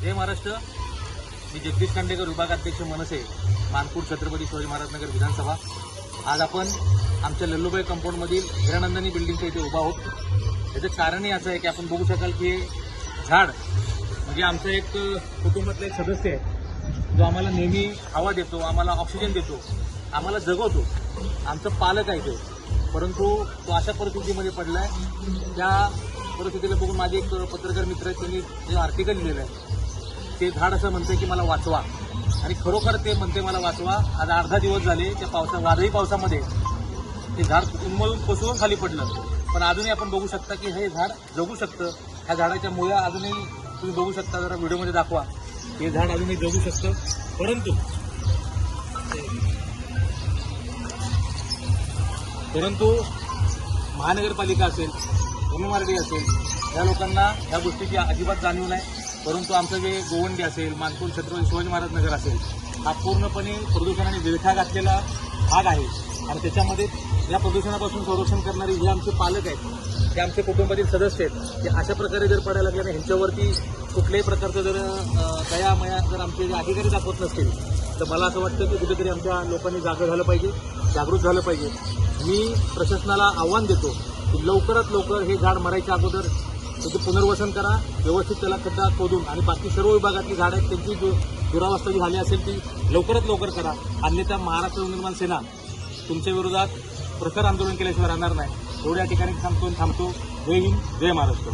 जय महाराष्ट्र. मी जगदीश खांडेकर विभागाध्यक्ष मनसे मानपूर छत्रपती शिवाजी महाराजनगर विधानसभा. आज आपण आमच्या लल्लूबाई कंपाऊंडमधील हिरानंदनी बिल्डिंगच्या इथे उभा आहोत. त्याचं कारणही असं आहे की आपण बघू शकाल की हे झाड म्हणजे आमचं एक कुटुंबातला एक सदस्य आहे. जो आम्हाला नेहमी हवा देतो आम्हाला ऑक्सिजन देतो आम्हाला जगवतो. आमचं पालक आहे ते. परंतु तो अशा परिस्थितीमध्ये पडला आहे त्या परिस्थितीला बघून माझे एक पत्रकार मित्र आहेत त्यांनी जे आर्टिकल लिहिलेलं आहे ते झाड असं म्हणते की मला वाचवा. आणि खरोखर ते म्हणते मला वाचवा. आज अर्धा दिवस झाले त्या पावसा वादळी पावसामध्ये ते झाड उन्मळून कोसळून खाली पडलं. पण अजूनही आपण बघू शकता की हे झाड जगू शकतं. ह्या झाडाच्या मुळ्या अजूनही तुम्ही बघू शकता जरा व्हिडिओमध्ये दाखवा. हे झाड अजूनही जगू शकतं. परंतु परंतु महानगरपालिका असेल एम एम आर डी असेल या लोकांना ह्या गोष्टीची अजिबात जाणीव नाही. परंतु आमचं जे गोवंडी असेल मानपूर छत्रपती शिवाजी महाराज नगर असेल हा पूर्णपणे प्रदूषणाने विळखा घातलेला भाग आहे. आणि त्याच्यामध्ये या प्रदूषणापासून संरक्षण करणारे जे आमचे पालक आहेत ते आमचे कुटुंबातील सदस्य आहेत. ते अशा प्रकारे जर पडायला लागल्याने ह्यांच्यावरती कुठल्याही प्रकारचं जर दयामया जर आमचे जे अधिकारी दाखवत नसतील तर मला असं वाटतं की कुठेतरी आमच्या लोकांनी जागं झालं पाहिजे जागृत झालं पाहिजे. मी प्रशासनाला आव्हान देतो की लवकरात लवकर हे झाड मरायच्या अगोदर त्याचं पुनर्वसन करा व्यवस्थित त्याला खड्डा खोदून आणि बाकी सर्व विभागातली झाडं आहेत त्यांची जो दुरावस्था जी झाली असेल ती लवकरात लवकर करा. अन्यथा महाराष्ट्र निर्माण सेना तुमच्या विरोधात प्रखर आंदोलन केल्याशिवाय राहणार नाही. एवढ्या ठिकाणी थांबतो आणि थांबतो. जय हिंद जय महाराष्ट्र.